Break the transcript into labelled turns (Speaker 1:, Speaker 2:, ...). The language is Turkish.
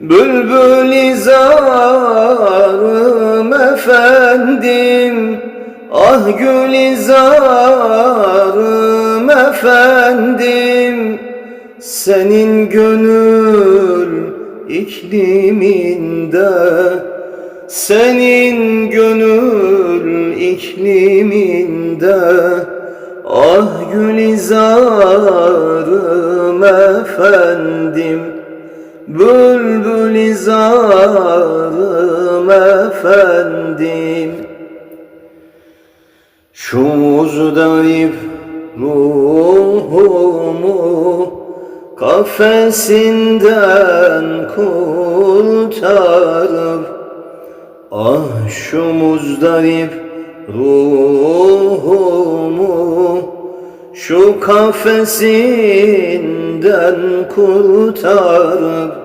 Speaker 1: Bülbül izarım efendim Ah gül izarım efendim. Senin gönül ikliminde Senin gönül ikliminde Ah gül izarım efendim Bülbül izarım efendim. Şu muzdarip ruhumu Kafesinden kurtarıp Ah şu muzdarip ruhumu Şu kafesinden kurtarıp